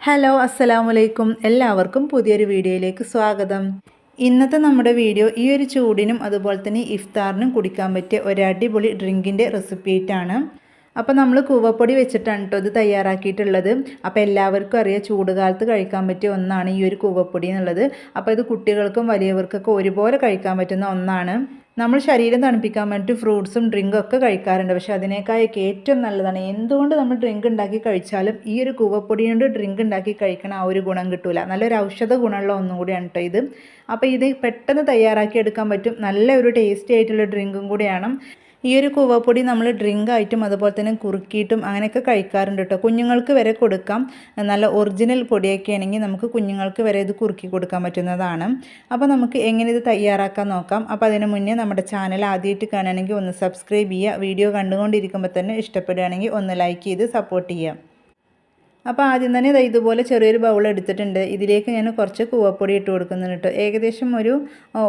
Hello അസ്സലാമലൈക്കും എല്ലാവർക്കും പുതിയൊരു വീഡിയോയിലേക്ക് സ്വാഗതം. ഇന്നത്തെ നമ്മുടെ വീഡിയോ ഈ ഒരു ചൂടിനും അതുപോലെ തന്നെ ഇഫ്താറിനും കുടിക്കാൻ പറ്റിയ ഒരു അടിപൊളി ഡ്രിങ്കിന്റെ റെസിപ്പി ആയിട്ടാണ് അപ്പോൾ നമ്മൾ കൂവപ്പൊടി വെച്ചിട്ടാണ് കേട്ടോ ഇത് തയ്യാറാക്കിയിട്ടുള്ളത്. അപ്പോൾ എല്ലാവർക്കും അറിയാം ചൂടുകാലത്ത് കഴിക്കാൻ പറ്റിയ ഒന്നാണ് ഈ ഒരു കൂവപ്പൊടി എന്നുള്ളത്. അപ്പോൾ ഇത് കുട്ടികൾക്കും വലിയവർക്കൊക്കെ ഒരുപോലെ കഴിക്കാൻ പറ്റുന്ന ഒന്നാണ്. നമ്മൾ ശരീരം തണുപ്പിക്കാൻ വേണ്ടിയിട്ട് ഫ്രൂട്ട്സും ഡ്രിങ്കും ഒക്കെ കഴിക്കാറുണ്ട്. പക്ഷേ അതിനേക്കായൊക്കെ ഏറ്റവും നല്ലതാണ് എന്തുകൊണ്ട് നമ്മൾ ഡ്രിങ്ക് ഉണ്ടാക്കി കഴിച്ചാലും ഈ ഒരു കൂവപ്പൊടി കൊണ്ട് ഡ്രിങ്ക് ഉണ്ടാക്കി കഴിക്കണ ആ ഒരു ഗുണം കിട്ടില്ല നല്ലൊരു ഔഷധ ഗുണമുള്ള ഒന്നും കൂടിയാണ് കേട്ടോ ഇത്. അപ്പോൾ ഇത് പെട്ടെന്ന് തയ്യാറാക്കി എടുക്കാൻ പറ്റും. നല്ല ഒരു ടേസ്റ്റി ആയിട്ടുള്ള ഡ്രിങ്കും കൂടിയാണ്. ഈ ഒരു കൂവപ്പൊടി നമ്മൾ ഡ്രിങ്ക് ആയിട്ടും അതുപോലെ തന്നെ കുറുക്കിയിട്ടും അങ്ങനെയൊക്കെ കഴിക്കാറുണ്ട് കേട്ടോ കുഞ്ഞുങ്ങൾക്ക് വരെ കൊടുക്കാം. നല്ല ഒറിജിനൽ പൊടിയൊക്കെ ആണെങ്കിൽ നമുക്ക് കുഞ്ഞുങ്ങൾക്ക് വരെ ഇത് കുറുക്കി കൊടുക്കാൻ പറ്റുന്നതാണ്. അപ്പോൾ നമുക്ക് എങ്ങനെ ഇത് തയ്യാറാക്കാൻ നോക്കാം. അപ്പോൾ അതിന് മുന്നേ നമ്മുടെ ചാനൽ ആദ്യമായിട്ട് കാണുകയാണെങ്കിൽ ഒന്ന് സബ്സ്ക്രൈബ് ചെയ്യുക. വീഡിയോ കണ്ടുകൊണ്ടിരിക്കുമ്പോൾ തന്നെ ഇഷ്ടപ്പെടുകയാണെങ്കിൽ ഒന്ന് ലൈക്ക് ചെയ്ത് സപ്പോർട്ട് ചെയ്യാം അപ്പോൾ ആദ്യം തന്നെ ദാ ഇതുപോലെ ചെറിയൊരു ബൗൾ എടുത്തിട്ടുണ്ട്. ഇതിലേക്ക് ഞാൻ കുറച്ച് കൂവപ്പൊടി ഇട്ട് കൊടുക്കുന്നുണ്ട് കേട്ടോ ഏകദേശം ഒരു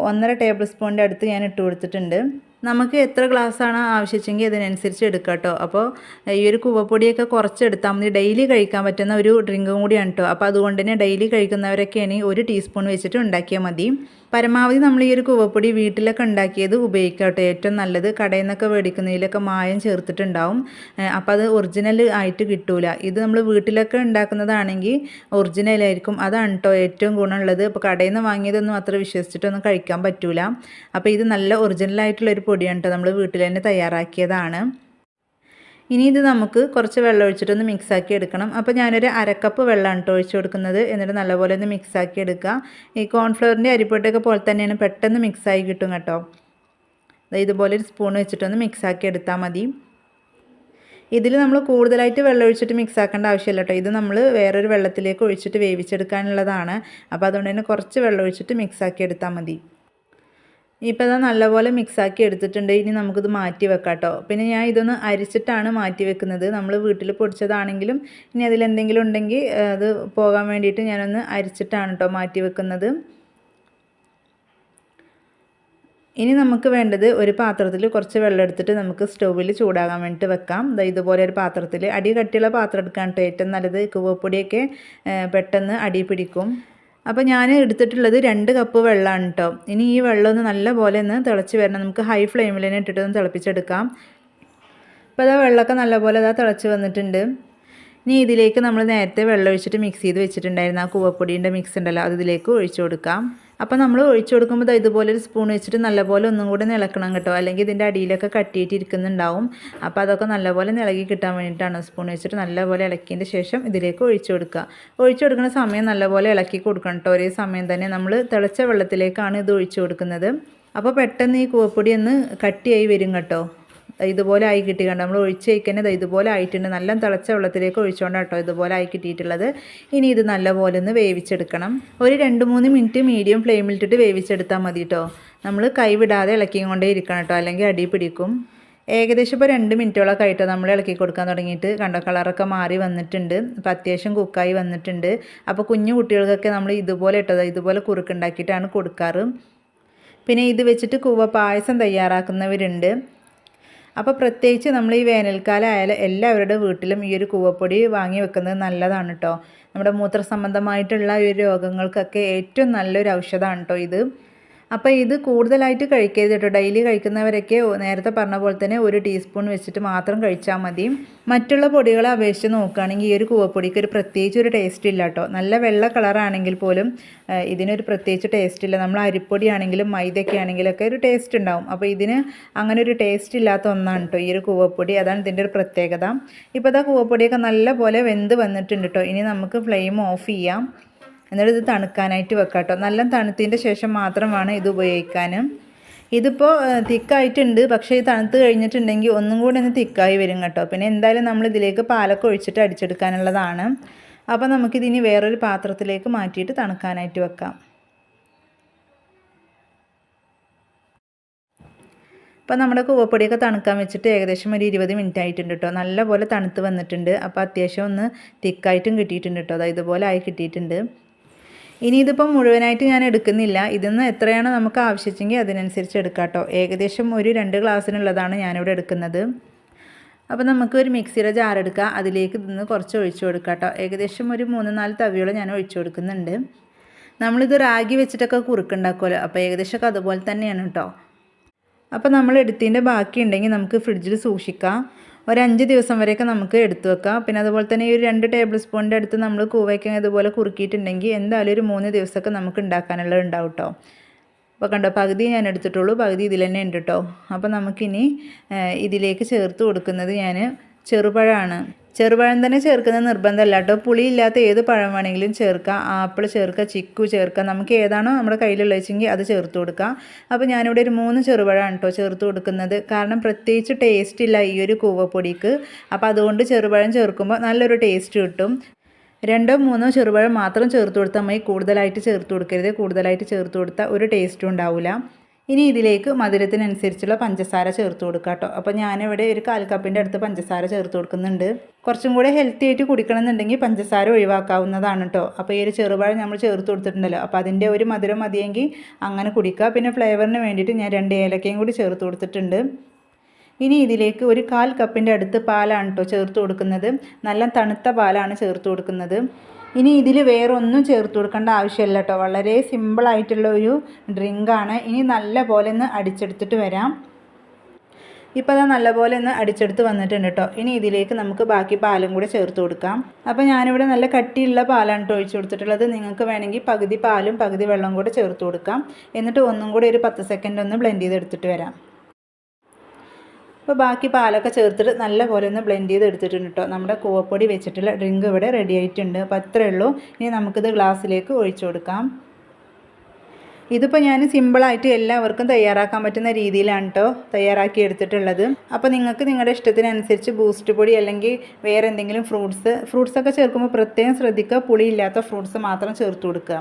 ഒന്നര ടേബിൾ സ്പൂണിന്റെ അടുത്ത് ഞാൻ ഇട്ട് കൊടുത്തിട്ടുണ്ട്. നമുക്ക് എത്ര ഗ്ലാസ്സാണ് ആവശ്യിച്ചെങ്കിൽ അതിനനുസരിച്ച് എടുക്കാം കേട്ടോ. അപ്പോൾ ഈ ഒരു കുവപ്പൊടിയൊക്കെ കുറച്ച് എടുത്താൽ മതി. ഡെയിലി കഴിക്കാൻ പറ്റുന്ന ഒരു ഡ്രിങ്കും കൂടിയാണ് കേട്ടോ. അപ്പോൾ അതുകൊണ്ട് തന്നെ ഡെയിലി കഴിക്കുന്നവരൊക്കെയാണെങ്കിൽ ഒരു ടീസ്പൂൺ വെച്ചിട്ട് ഉണ്ടാക്കിയാൽ മതി. പരമാവധി നമ്മൾ ഈ ഒരു കുവപ്പൊടി വീട്ടിലൊക്കെ ഉണ്ടാക്കിയത് ഉപയോഗിക്കാം കേട്ടോ. ഏറ്റവും നല്ലത് കടയിൽ നിന്നൊക്കെ മേടിക്കുന്നതിലൊക്കെ മായം ചേർത്തിട്ടുണ്ടാവും. അപ്പോൾ അത് ഒറിജിനൽ ആയിട്ട് കിട്ടൂല. ഇത് നമ്മൾ വീട്ടിലൊക്കെ ഉണ്ടാക്കുന്നതാണെങ്കിൽ ഒറിജിനലായിരിക്കും അതാണ് കേട്ടോ ഏറ്റവും ഗുണമുള്ളത്. അപ്പോൾ കടയിൽ നിന്ന് വാങ്ങിയതൊന്നും അത്ര വിശ്വസിച്ചിട്ടൊന്നും കഴിക്കാൻ പറ്റൂല. അപ്പോൾ ഇത് നല്ല ഒറിജിനലായിട്ടുള്ളൊരു പൊടിയാണ് നമ്മൾ വീട്ടിൽ തന്നെ തയ്യാറാക്കിയതാണ്. ഇനി ഇത് നമുക്ക് കുറച്ച് വെള്ളം ഒഴിച്ചിട്ടൊന്ന് മിക്സാക്കി എടുക്കണം. അപ്പോൾ ഞാനൊരു അരക്കപ്പ് വെള്ളമാണ് കേട്ടോ ഒഴിച്ചു കൊടുക്കുന്നത്. എന്നിട്ട് നല്ലപോലെ ഒന്ന് മിക്സാക്കി എടുക്കുക. ഈ കോൺഫ്ലവറിന്റെ അരിപ്പൊട്ടൊക്കെ പോലെ തന്നെയാണ് പെട്ടെന്ന് മിക്സായി കിട്ടും കേട്ടോ. ഇതുപോലെ ഒരു സ്പൂൺ വെച്ചിട്ടൊന്ന് മിക്സാക്കി എടുത്താൽ മതി. ഇതിൽ നമ്മൾ കൂടുതലായിട്ട് വെള്ളം ഒഴിച്ചിട്ട് മിക്സ് ആക്കേണ്ട ആവശ്യമില്ല കേട്ടോ ഇത് നമ്മൾ വേറൊരു വെള്ളത്തിലേക്ക് ഒഴിച്ചിട്ട് വേവിച്ചെടുക്കാനുള്ളതാണ്. അപ്പോൾ അതുകൊണ്ട് തന്നെ കുറച്ച് വെള്ളം ഒഴിച്ചിട്ട് മിക്സാക്കി എടുത്താൽ മതി. ഇപ്പോൾ അത് നല്ലപോലെ മിക്സാക്കി എടുത്തിട്ടുണ്ട്. ഇനി നമുക്കിത് മാറ്റി വെക്കാം കേട്ടോ പിന്നെ ഞാൻ ഇതൊന്ന് അരിച്ചിട്ടാണ് മാറ്റി വെക്കുന്നത്. നമ്മൾ വീട്ടിൽ പൊടിച്ചതാണെങ്കിലും ഇനി അതിലെന്തെങ്കിലും ഉണ്ടെങ്കിൽ അത് പോകാൻ വേണ്ടിയിട്ട് ഞാനൊന്ന് അരിച്ചിട്ടാണ് കേട്ടോ മാറ്റി വെക്കുന്നത്. ഇനി നമുക്ക് വേണ്ടത് ഒരു പാത്രത്തിൽ കുറച്ച് വെള്ളം എടുത്തിട്ട് നമുക്ക് സ്റ്റൗവിൽ ചൂടാകാൻ വേണ്ടിയിട്ട് വെക്കാം. ഇതുപോലെ ഒരു പാത്രത്തിൽ അടി കട്ടിയുള്ള പാത്രം എടുക്കാൻ കേട്ടോ ഏറ്റവും നല്ലത്. കുവപ്പൊടിയൊക്കെ പെട്ടെന്ന് അടി പിടിക്കും. അപ്പോൾ ഞാൻ എടുത്തിട്ടുള്ളത് രണ്ട് കപ്പ് വെള്ളമാണ് കേട്ടോ ഇനി ഈ വെള്ളം ഒന്ന് നല്ല പോലെ ഒന്ന് തിളച്ച് വരണം. നമുക്ക് ഹൈ ഫ്ലെയിമിൽ തന്നെ ഇട്ടിട്ട് ഒന്ന് തിളപ്പിച്ചെടുക്കാം. അപ്പോൾ അതാ വെള്ളമൊക്കെ നല്ലപോലെ അതാ തിളച്ച് വന്നിട്ടുണ്ട്. ഇനി ഇതിലേക്ക് നമ്മൾ നേരത്തെ വെള്ളം ഒഴിച്ചിട്ട് മിക്സ് ചെയ്ത് വെച്ചിട്ടുണ്ടായിരുന്ന. ആ കൂവപ്പൊടിയുടെ മിക്സ് ഉണ്ടല്ലോ അത് ഇതിലേക്ക് ഒഴിച്ചു കൊടുക്കാം. അപ്പോൾ നമ്മൾ ഒഴിച്ചു കൊടുക്കുമ്പോൾ ഇതുപോലെ ഒരു സ്പൂൺ വെച്ചിട്ട് നല്ലപോലെ ഒന്നും കൂടെ നിളക്കണം കേട്ടോ. അല്ലെങ്കിൽ ഇതിന്റെ അടിയിലൊക്കെ കട്ടിയിട്ടിരിക്കുന്നുണ്ടാവും അപ്പോൾ അതൊക്കെ നല്ലപോലെ നിളകി കിട്ടാൻ വേണ്ടിയിട്ടാണ് സ്പൂൺ വെച്ചിട്ട് നല്ലപോലെ ഇളക്കിയതിന്റെ ശേഷം ഇതിലേക്ക് ഒഴിച്ചു കൊടുക്കുക. ഒഴിച്ചു കൊടുക്കുന്ന സമയം നല്ലപോലെ ഇളക്കി കൊടുക്കണം കേട്ടോ. ഒരേ സമയം തന്നെ നമ്മൾ തിളച്ച വെള്ളത്തിലേക്കാണ് ഇത് ഒഴിച്ചു കൊടുക്കുന്നത്. അപ്പോൾ പെട്ടെന്ന് ഈ കൂവപ്പൊടി ഒന്ന് കട്ടിയായി വരും കേട്ടോ. ഇതുപോലെ ആയി കിട്ടി. കണ്ടോ നമ്മൾ ഒഴിച്ച് വയ്ക്കുന്നത് ഇതുപോലെ ആയിട്ടുണ്ട്. നല്ല തിളച്ച വെള്ളത്തിലേക്ക് ഒഴിച്ചുകൊണ്ട് കേട്ടോ ഇതുപോലെ ആയി കിട്ടിയിട്ടുള്ളത്. ഇനി ഇത് നല്ലപോലെ ഒന്ന് വേവിച്ചെടുക്കണം. ഒരു രണ്ട് മൂന്ന് മിനിറ്റ് മീഡിയം ഫ്ലെയിമിലിട്ടിട്ട് വേവിച്ചെടുത്താൽ മതി കേട്ടോ. നമ്മൾ കൈ വിടാതെ ഇളക്കിയും കൊണ്ടേ ഇരിക്കണം കേട്ടോ. അല്ലെങ്കിൽ അടി പിടിക്കും. ഏകദേശം ഇപ്പോൾ രണ്ട് മിനിറ്റോളം ആയിട്ട് നമ്മൾ ഇളക്കി കൊടുക്കാൻ തുടങ്ങിയിട്ട്. കണ്ടോ കളറൊക്കെ മാറി വന്നിട്ടുണ്ട്. അപ്പോൾ അത്യാവശ്യം കുക്കായി വന്നിട്ടുണ്ട്. അപ്പോൾ കുഞ്ഞു കുട്ടികൾക്കൊക്കെ നമ്മൾ ഇതുപോലെ ഇട്ടത് ഇതുപോലെ കുറുക്കുണ്ടാക്കിയിട്ടാണ് കൊടുക്കാറ്. പിന്നെ ഇത് വെച്ചിട്ട് കൂവ പായസം തയ്യാറാക്കുന്നവരുണ്ട്. അപ്പോൾ പ്രത്യേകിച്ച് നമ്മൾ ഈ വേനൽക്കാലം ആയാലും എല്ലാവരുടെ വീട്ടിലും ഈ ഒരു കൂവപ്പൊടി വാങ്ങി വെക്കുന്നത് നല്ലതാണ് കേട്ടോ നമ്മുടെ മൂത്ര സംബന്ധമായിട്ടുള്ള ഈ രോഗങ്ങൾക്കൊക്കെ ഏറ്റവും നല്ലൊരു ഔഷധമാണ് കേട്ടോ ഇത്. അപ്പോൾ ഇത് കൂടുതലായിട്ട് കഴിക്കരുത് കേട്ടോ. ഡെയിലി കഴിക്കുന്നവരൊക്കെ നേരത്തെ പറഞ്ഞ പോലെ തന്നെ ഒരു ടീസ്പൂൺ വെച്ചിട്ട് മാത്രം കഴിച്ചാൽ മതി. മറ്റുള്ള പൊടികളെ അപേക്ഷിച്ച് നോക്കുകയാണെങ്കിൽ ഈ ഒരു കൂവപ്പൊടിക്ക് ഒരു പ്രത്യേകിച്ച് ഒരു ടേസ്റ്റ് ഇല്ല കേട്ടോ. നല്ല വെള്ള കളറാണെങ്കിൽ പോലും ഇതിനൊരു പ്രത്യേകിച്ച് ടേസ്റ്റ് ഇല്ല. നമ്മൾ അരിപ്പൊടി ആണെങ്കിലും മൈദയൊക്കെ ആണെങ്കിലൊക്കെ ഒരു ടേസ്റ്റ് ഉണ്ടാവും. അപ്പോൾ ഇതിന് അങ്ങനെ ഒരു ടേസ്റ്റ് ഇല്ലാത്ത ഒന്നാണ് കേട്ടോ ഈ ഒരു കൂവപ്പൊടി. അതാണ് ഇതിന്റെ ഒരു പ്രത്യേകത. ഇപ്പോൾ ഇതാ കൂവപ്പൊടിയൊക്കെ നല്ല പോലെ വെന്ത് വന്നിട്ടുണ്ട് കേട്ടോ. ഇനി നമുക്ക് ഫ്ലെയിം ഓഫ് ചെയ്യാം. എന്നിട്ട് ഇത് തണുക്കാനായിട്ട് വെക്കാം കേട്ടോ നല്ല തണുത്തതിന്റെ ശേഷം മാത്രമാണ് ഇത് ഉപയോഗിക്കാനും. ഇതിപ്പോൾ തിക്കായിട്ടുണ്ട്. പക്ഷേ ഇത് തണുത്ത് കഴിഞ്ഞിട്ടുണ്ടെങ്കിൽ ഒന്നും കൂടി ഒന്ന് തിക്കായി വരും കേട്ടോ. പിന്നെ എന്തായാലും നമ്മൾ ഇതിലേക്ക് പാലൊക്കെ ഒഴിച്ചിട്ട് അടിച്ചെടുക്കാനുള്ളതാണ്. അപ്പോൾ നമുക്കിതിനി വേറൊരു പാത്രത്തിലേക്ക് മാറ്റിയിട്ട് തണുക്കാനായിട്ട് വെക്കാം. അപ്പോൾ നമ്മുടെ കൂവപ്പൊടിയൊക്കെ തണുക്കാൻ വെച്ചിട്ട് ഏകദേശം ഒരു ഇരുപത് മിനിറ്റ് ആയിട്ടുണ്ട് കേട്ടോ. നല്ലപോലെ തണുത്ത് വന്നിട്ടുണ്ട്. അപ്പോൾ അത്യാവശ്യം ഒന്ന് തിക്കായിട്ടും കിട്ടിയിട്ടുണ്ട് കേട്ടോ. അതായത് ഇതുപോലെ ആയി കിട്ടിയിട്ടുണ്ട്. ഇനി ഇതിപ്പം മുഴുവനായിട്ട് ഞാൻ എടുക്കുന്നില്ല. ഇതിന്ന് എത്രയാണോ നമുക്ക് ആവശ്യിച്ചെങ്കിൽ അതിനനുസരിച്ച് എടുക്കാം കേട്ടോ ഏകദേശം ഒരു രണ്ട് ഗ്ലാസ്സിനുള്ളതാണ് ഞാനിവിടെ എടുക്കുന്നത്. അപ്പോൾ നമുക്ക് ഒരു മിക്സിയുടെ ജാർ എടുക്കാം. അതിലേക്ക് നിന്ന് കുറച്ച് ഒഴിച്ചു കൊടുക്കാം കേട്ടോ ഏകദേശം ഒരു മൂന്ന് നാല് തവിയോളം ഞാൻ ഒഴിച്ചു കൊടുക്കുന്നുണ്ട്. നമ്മളിത് റാഗി വെച്ചിട്ടൊക്കെ കുറുക്കുണ്ടാക്കുമല്ലോ. അപ്പോൾ ഏകദേശമൊക്കെ അതുപോലെ തന്നെയാണ് കേട്ടോ. അപ്പോൾ നമ്മൾ എടുത്തതിന്റെ ബാക്കി ഉണ്ടെങ്കിൽ നമുക്ക് ഫ്രിഡ്ജിൽ സൂക്ഷിക്കാം. ഒരു അഞ്ച് ദിവസം വരെയൊക്കെ നമുക്ക് എടുത്തു വെക്കാം. പിന്നെ അതുപോലെ തന്നെ ഈ ഒരു രണ്ട് ടേബിൾ സ്പൂണിന്റെ അടുത്ത് നമ്മൾ കൂവയ്ക്ക ഇതുപോലെ കുറുക്കിയിട്ടുണ്ടെങ്കിൽ എന്തായാലും ഒരു മൂന്ന് ദിവസമൊക്കെ നമുക്ക് ഉണ്ടാക്കാനുള്ളത് ഉണ്ടാവും കേട്ടോ അപ്പോൾ കണ്ടോ പകുതി ഞാൻ എടുത്തിട്ടുള്ളൂ പകുതി ഇതിൽ തന്നെ ഉണ്ട് കേട്ടോ അപ്പോൾ നമുക്കിനി ഇതിലേക്ക് ചേർത്ത് കൊടുക്കുന്നത് ഞാൻ ചെറുപഴമാണ്. ചെറുപഴം തന്നെ ചേർക്കുന്നത് നിർബന്ധമല്ല. കേട്ടോ. പുളിയില്ലാത്ത ഏത് പഴം വേണമെങ്കിലും ചേർക്കാം. ആപ്പിൾ ചേർക്കുക ചിക്കു ചേർക്കുക നമുക്ക് ഏതാണോ നമ്മുടെ കയ്യിലുള്ള വെച്ചെങ്കിൽ അത് ചേർത്ത് കൊടുക്കാം. അപ്പോൾ ഞാനിവിടെ ഒരു മൂന്ന് ചെറുപഴമാണ് കേട്ടോ ചേർത്ത് കൊടുക്കുന്നത്. കാരണം പ്രത്യേകിച്ച് ടേസ്റ്റ് ഇല്ല ഈ ഒരു കൂവപ്പൊടിക്ക്. അപ്പോൾ അതുകൊണ്ട് ചെറുപഴം ചേർക്കുമ്പോൾ നല്ലൊരു ടേസ്റ്റ് കിട്ടും. രണ്ടോ മൂന്നോ ചെറുപഴം മാത്രം ചേർത്ത് കൊടുത്താൽ മതി. കൂടുതലായിട്ട് ചേർത്ത് കൊടുക്കരുത്. കൂടുതലായിട്ട് ചേർത്ത് കൊടുത്താൽ ഒരു ടേസ്റ്റും ഉണ്ടാവില്ല. ഇനി ഇതിലേക്ക് മധുരത്തിനനുസരിച്ചുള്ള പഞ്ചസാര ചേർത്ത് കൊടുക്കുക കേട്ടോ. അപ്പോൾ ഞാനിവിടെ ഒരു കാൽ കപ്പിന്റെ അടുത്ത് പഞ്ചസാര ചേർത്ത് കൊടുക്കുന്നുണ്ട്. കുറച്ചും കൂടെ ഹെൽത്തി ആയിട്ട് കുടിക്കണം എന്നുണ്ടെങ്കിൽ പഞ്ചസാര ഒഴിവാക്കാവുന്നതാണ് കേട്ടോ. അപ്പോൾ ഈ ഒരു ചെറുപഴം നമ്മൾ ചേർത്ത് കൊടുത്തിട്ടുണ്ടല്ലോ. അപ്പോൾ അതിന്റെ ഒരു മധുരം മതിയെങ്കിൽ അങ്ങനെ കുടിക്കുക. പിന്നെ ഫ്ലേവറിന് വേണ്ടിയിട്ട് ഞാൻ രണ്ട് ഏലക്കയും കൂടി ചേർത്ത് കൊടുത്തിട്ടുണ്ട്. ഇനി ഇതിലേക്ക് ഒരു കാൽ കപ്പിന്റെ അടുത്ത് പാലാണ് കേട്ടോ ചേർത്ത് കൊടുക്കുന്നത്. നല്ല തണുത്ത പാലാണ് ചേർത്ത് കൊടുക്കുന്നത്. ഇനി ഇതിൽ വേറെ ഒന്നും ചേർത്ത് കൊടുക്കേണ്ട ആവശ്യമില്ല കേട്ടോ. വളരെ സിമ്പിളായിട്ടുള്ള ഒരു ഡ്രിങ്കാണ് ഇനി നല്ല പോലെ ഒന്ന് അടിച്ചെടുത്തിട്ട് വരാം. ഇപ്പോൾ അതാ നല്ലപോലെ ഒന്ന് അടിച്ചെടുത്ത് വന്നിട്ടുണ്ട് കേട്ടോ. ഇനി ഇതിലേക്ക് നമുക്ക് ബാക്കി പാലും കൂടെ ചേർത്ത് കൊടുക്കാം. അപ്പോൾ ഞാനിവിടെ നല്ല കട്ടിയുള്ള പാലാണ് കേട്ടോ ഒഴിച്ചു കൊടുത്തിട്ടുള്ളത്. നിങ്ങൾക്ക് വേണമെങ്കിൽ പകുതി പാലും പകുതി വെള്ളം കൂടെ ചേർത്ത് കൊടുക്കാം. എന്നിട്ട് ഒന്നും കൂടെ ഒരു പത്ത് സെക്കൻഡ് ഒന്ന് ബ്ലെൻഡ് ചെയ്തെടുത്തിട്ട് വരാം. അപ്പോൾ ബാക്കി പാലൊക്കെ ചേർത്തിട്ട് നല്ല പോലെ ഒന്ന് ബ്ലെൻഡ് ചെയ്ത് എടുത്തിട്ടുണ്ട് കേട്ടോ നമ്മുടെ കൂവപ്പൊടി വെച്ചിട്ടുള്ള ഡ്രിങ്ക് ഇവിടെ റെഡി ആയിട്ടുണ്ട്. അപ്പോൾ അത്രേ ഉള്ളൂ. ഇനി നമുക്കിത് ഗ്ലാസ്സിലേക്ക് ഒഴിച്ചു കൊടുക്കാം. ഇതിപ്പോൾ ഞാൻ സിമ്പിളായിട്ട് എല്ലാവർക്കും തയ്യാറാക്കാൻ പറ്റുന്ന രീതിയിലാണ് കേട്ടോ തയ്യാറാക്കി എടുത്തിട്ടുള്ളത്. അപ്പോൾ നിങ്ങൾക്ക് നിങ്ങളുടെ ഇഷ്ടത്തിനനുസരിച്ച് ബൂസ്റ്റ് പൊടി അല്ലെങ്കിൽ വേറെ എന്തെങ്കിലും ഫ്രൂട്ട്സ് ഫ്രൂട്ട്സൊക്കെ ചേർക്കുമ്പോൾ പ്രത്യേകം ശ്രദ്ധിക്കുക. പുളിയില്ലാത്ത ഫ്രൂട്ട്സ് മാത്രം ചേർത്ത് കൊടുക്കുക.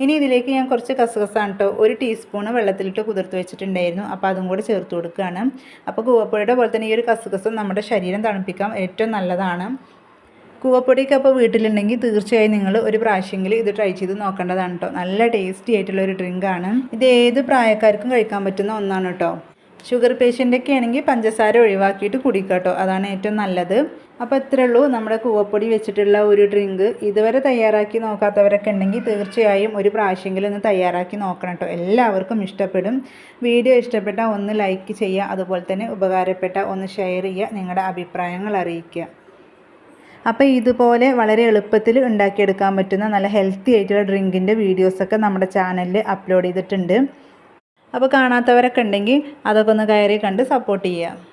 ഇനി ഇതിലേക്ക് ഞാൻ കുറച്ച് കസകസാണ് കേട്ടോ ഒരു ടീസ്പൂണ് വെള്ളത്തിലിട്ട് കുതിർത്ത് വെച്ചിട്ടുണ്ടായിരുന്നു. അപ്പോൾ അതും കൂടെ ചേർത്ത് കൊടുക്കുകയാണ് അപ്പോൾ കൂവപ്പൊടിയുടെ പോലെ തന്നെ ഈ ഒരു കസകസം നമ്മുടെ ശരീരം തണുപ്പിക്കാൻ ഏറ്റവും നല്ലതാണ്. കൂവപ്പൊടിയൊക്കെ അപ്പോൾ വീട്ടിലുണ്ടെങ്കിൽ തീർച്ചയായും നിങ്ങൾ ഒരു പ്രാവശ്യമെങ്കിലും ഇത് ട്രൈ ചെയ്ത് നോക്കേണ്ടതാണ് കേട്ടോ നല്ല ടേസ്റ്റി ആയിട്ടുള്ള ഒരു ഡ്രിങ്കാണ് ഇത് ഏത് പ്രായക്കാർക്കും കഴിക്കാൻ പറ്റുന്ന ഒന്നാണ് കേട്ടോ ഷുഗർ പേഷ്യന്റൊക്കെ ആണെങ്കിൽ പഞ്ചസാര ഒഴിവാക്കിയിട്ട് കുടിക്കുക കേട്ടോ. അതാണ് ഏറ്റവും നല്ലത്. അപ്പോൾ ഇത്രേ ഉള്ളൂ. നമ്മുടെ കൂവപ്പൊടി വെച്ചിട്ടുള്ള ഒരു ഡ്രിങ്ക് ഇതുവരെ തയ്യാറാക്കി നോക്കാത്തവരൊക്കെ ഉണ്ടെങ്കിൽ തീർച്ചയായും ഒരു പ്രാവശ്യമെങ്കിലും ഒന്ന് തയ്യാറാക്കി നോക്കണം കേട്ടോ. എല്ലാവർക്കും ഇഷ്ടപ്പെടും. വീഡിയോ ഇഷ്ടപ്പെട്ട ഒന്ന് ലൈക്ക് ചെയ്യുക. അതുപോലെ തന്നെ ഉപകാരപ്പെട്ട ഒന്ന് ഷെയർ ചെയ്യുക. നിങ്ങളുടെ അഭിപ്രായങ്ങൾ അറിയിക്കുക. അപ്പോൾ ഇതുപോലെ വളരെ എളുപ്പത്തിൽ ഉണ്ടാക്കിയെടുക്കാൻ പറ്റുന്ന നല്ല ഹെൽത്തി ആയിട്ടുള്ള ഡ്രിങ്കിന്റെ വീഡിയോസൊക്കെ നമ്മുടെ ചാനലിൽ അപ്ലോഡ് ചെയ്തിട്ടുണ്ട്. അപ്പോൾ കാണാത്തവരൊക്കെ ഉണ്ടെങ്കിൽ അതൊക്കെ ഒന്ന് കയറി കണ്ട് സപ്പോർട്ട് ചെയ്യുക.